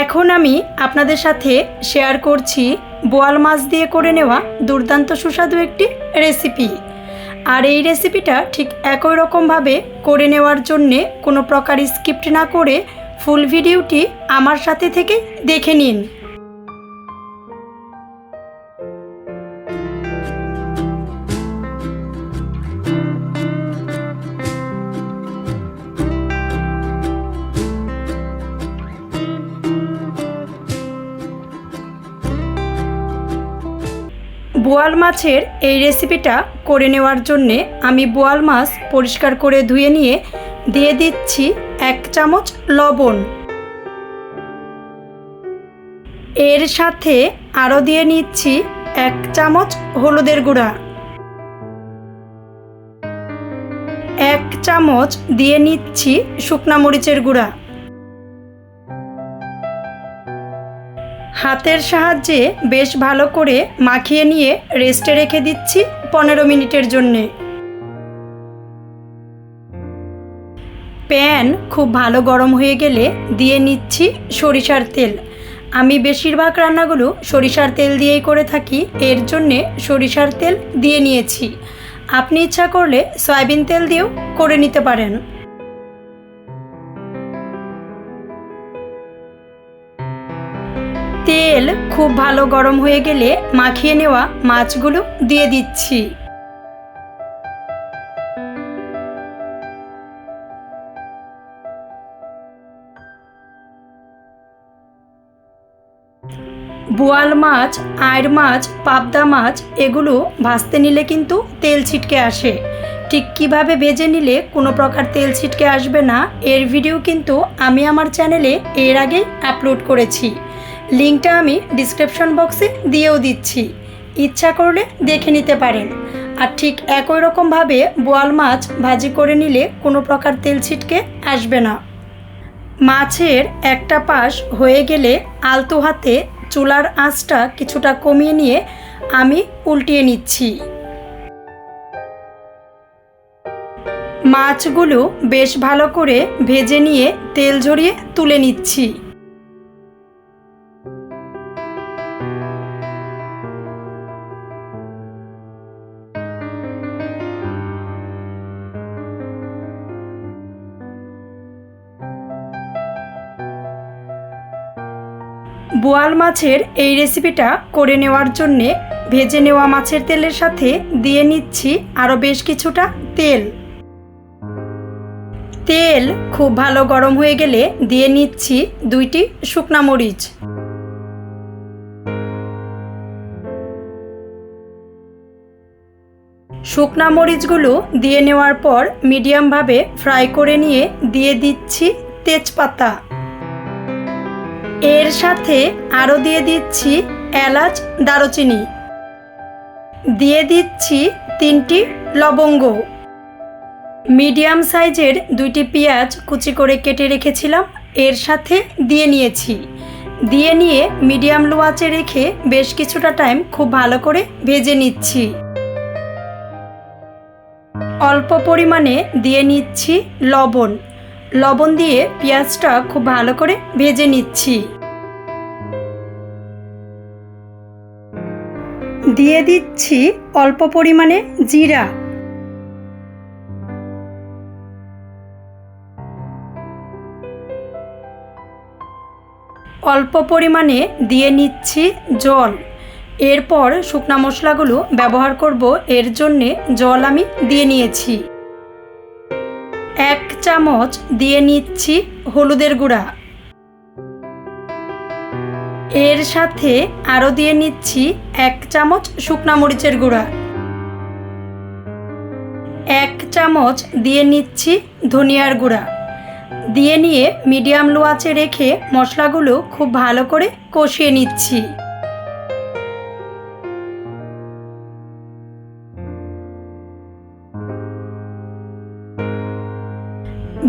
এখন আমি আপনাদের সাথে শেয়ার করছি বোয়াল মাছ দিয়ে করে নেওয়া দুর্দান্ত সুস্বাদু একটি রেসিপি আর এই রেসিপিটা ঠিক একই রকমভাবে করে নেওয়ার জন্যে কোনো প্রকার স্ক্রিপ্ট না করে ফুল ভিডিওটি আমার সাথে থেকে দেখে নিন। বোয়াল মাছের এই রেসিপিটা করে নেওয়ার জন্যে আমি বোয়াল মাছ পরিষ্কার করে ধুয়ে নিয়ে দিয়ে দিচ্ছি এক চামচ লবণ। এর সাথে আরও দিয়ে নিচ্ছি এক চামচ হলুদের গুঁড়া। এক চামচ দিয়ে নিচ্ছি শুকনা মরিচের গুঁড়া। হাতের সাহায্যে বেশ ভালো করে মাখিয়ে নিয়ে রেস্টে রেখে দিচ্ছি পনেরো মিনিটের জন্যে। প্যান খুব ভালো গরম হয়ে গেলে দিয়ে নিচ্ছি সরিষার তেল। আমি বেশিরভাগ রান্নাগুলো সরিষার তেল দিয়েই করে থাকি, এর জন্যে সরিষার তেল দিয়ে নিয়েছি। আপনি ইচ্ছা করলে সয়াবিন তেল দিয়েও করে নিতে পারেন। তেল খুব ভালো গরম হয়ে গেলে মাখিয়ে নেওয়া মাছগুলো দিয়ে দিচ্ছি। বোয়াল মাছ আয়ের মাছ, পাবদা মাছ, এগুলো ভাজতে নিলে কিন্তু তেল ছিটকে আসে। ঠিক কীভাবে ভেজে নিলে কোনো প্রকার তেল ছিটকে আসবে না, এর ভিডিও কিন্তু আমি আমার চ্যানেলে এর আগেই আপলোড করেছি। লিঙ্কটা আমি ডিসক্রিপশন বক্সে দিয়েও দিচ্ছি। ইচ্ছা করলে দেখে নিতে পারেন। আর ঠিক একই রকমভাবে বোয়াল মাছ ভাজি করে নিলে কোনো প্রকার তেল ছিটকে আসবে না। মাছের একটা পাশ হয়ে গেলে আলতো হাতে চুলার আঁচটা কিছুটা কমিয়ে নিয়ে আমি উল্টিয়ে নিচ্ছি। মাছগুলো বেশ ভালো করে ভেজে নিয়ে তেল ঝরিয়ে তুলে নিচ্ছি। বোয়াল মাছের এই রেসিপিটা করে নেওয়ার জন্যে ভেজে নেওয়া মাছের তেলের সাথে দিয়ে নিচ্ছি আরও বেশ কিছুটা তেল। তেল খুব ভালো গরম হয়ে গেলে দিয়ে নিচ্ছি দুইটি শুকনা মরিচ। শুকনা মরিচগুলো দিয়ে নেওয়ার পর মিডিয়ামভাবে ফ্রাই করে নিয়ে দিয়ে দিচ্ছি তেজপাতা। এর সাথে আরও দিয়ে দিচ্ছি এলাচ, দারুচিনি। দিয়ে দিচ্ছি তিনটি লবঙ্গ। মিডিয়াম সাইজের দুইটি পেঁয়াজ কুচি করে কেটে রেখেছিলাম, এর সাথে দিয়ে নিয়েছি। দিয়ে নিয়ে মিডিয়াম লো আঁচে রেখে বেশ কিছুটা টাইম খুব ভালো করে ভেজে নিচ্ছি। অল্প পরিমাণে দিয়ে নিচ্ছি লবণ। লবণ দিয়ে পেঁয়াজটা খুব ভালো করে ভেজে নিচ্ছি। দিয়ে দিচ্ছি অল্প পরিমাণে জিরা। অল্প পরিমাণে দিয়ে নিচ্ছি জল। এরপর শুকনা মশলাগুলো ব্যবহার করব। এর জন্যে জল আমি দিয়ে নিয়েছি। চামচ দিয়ে নিচ্ছি হলুদের গুঁড়া। এর সাথে আরও দিয়ে নিচ্ছি এক চামচ শুকনা মরিচের গুঁড়া। এক চামচ দিয়ে নিচ্ছি ধনিয়ার গুঁড়া। দিয়ে নিয়ে মিডিয়াম লো আঁচে রেখে মশলাগুলো খুব ভালো করে কষিয়ে নিচ্ছি।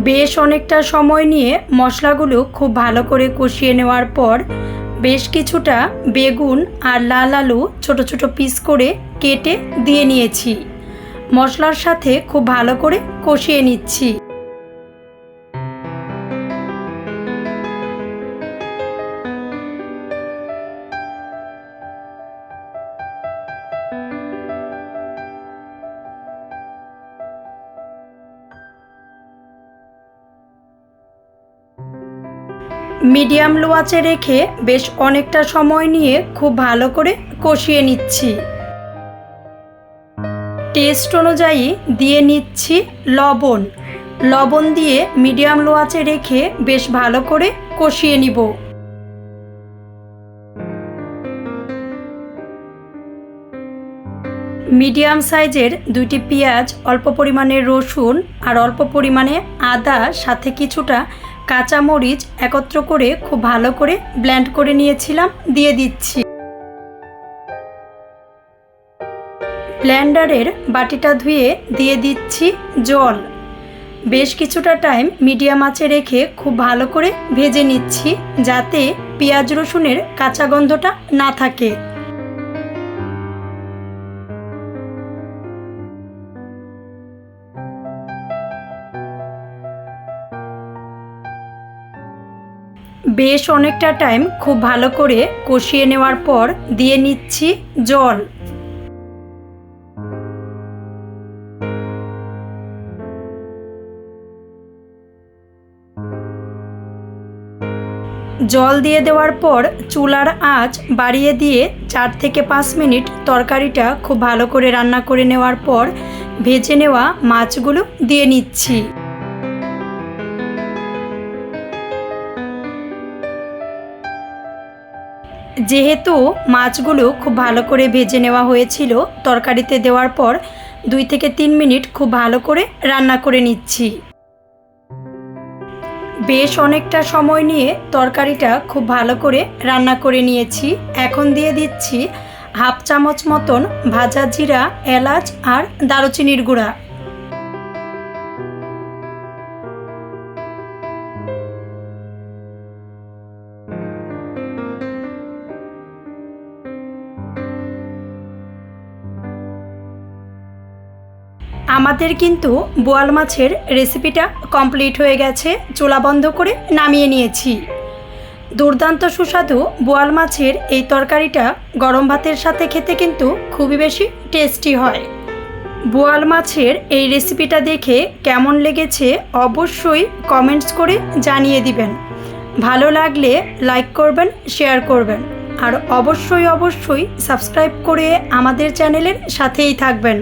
বেশ অনেকটা সময় নিয়ে মশলাগুলো খুব ভালো করে কষিয়ে নেওয়ার পর বেশ কিছুটা বেগুন আর লাল আলু ছোটো ছোটো পিস করে কেটে দিয়ে নিয়েছি। মশলার সাথে খুব ভালো করে কষিয়ে নিচ্ছি। মিডিয়াম লো আঁচে রেখে বেশ অনেকটা সময় নিয়ে খুব ভালো করে কষিয়ে নিচ্ছি। টেস্ট অনুযায়ী দিয়ে নিচ্ছি লবণ। লবণ দিয়ে মিডিয়াম লো আঁচে রেখে বেশ ভালো করে কষিয়ে নিব। মিডিয়াম সাইজের দুইটি পেঁয়াজ, অল্প পরিমাণে রসুন আর অল্প পরিমাণে আদা, সাথে কিছুটা কাঁচামরিচ একত্র করে খুব ভালো করে ব্ল্যান্ড করে নিয়েছিলাম, দিয়ে দিচ্ছি। ব্ল্যান্ডারের বাটিটা ধুয়ে দিয়ে দিচ্ছি জল। বেশ কিছুটা টাইম মিডিয়াম আঁচে রেখে খুব ভালো করে ভেজে নিচ্ছি, যাতে পেঁয়াজ রসুনের কাঁচা গন্ধটা না থাকে। বেশ অনেকটা টাইম খুব ভালো করে কষিয়ে নেওয়ার পর দিয়ে নিচ্ছি জল। জল দিয়ে দেওয়ার পর চুলার আঁচ বাড়িয়ে দিয়ে চার থেকে পাঁচ মিনিট তরকারিটা খুব ভালো করে রান্না করে নেওয়ার পর ভেজে নেওয়া মাছগুলো দিয়ে নিচ্ছি। যেহেতু মাছগুলো খুব ভালো করে ভেজে নেওয়া হয়েছিল, তরকারিতে দেওয়ার পর দুই থেকে তিন মিনিট খুব ভালো করে রান্না করে নিচ্ছি। বেশ অনেকটা সময় নিয়ে তরকারিটা খুব ভালো করে রান্না করে নিয়েছি। এখন দিয়ে দিচ্ছি হাফ চামচ মতন ভাজা জিরা, এলাচ আর দারুচিনির গুঁড়া। আমাদের কিন্তু বোয়াল মাছের রেসিপিটা কমপ্লিট হয়ে গেছে, চুলা বন্ধ করে নামিয়ে নিয়েছি। দুর্দান্ত সুস্বাদু বোয়াল মাছের এই তরকারিটা গরম ভাতের সাথে খেতে কিন্তু খুবই বেশি টেস্টি হয়। বোয়াল মাছের এই রেসিপিটা দেখে কেমন লেগেছে অবশ্যই কমেন্টস করে জানিয়ে দিবেন। ভালো লাগলে লাইক করবেন শেয়ার করবেন। আর অবশ্যই অবশ্যই সাবস্ক্রাইব করে আমাদের চ্যানেলের সাথেই থাকবেন।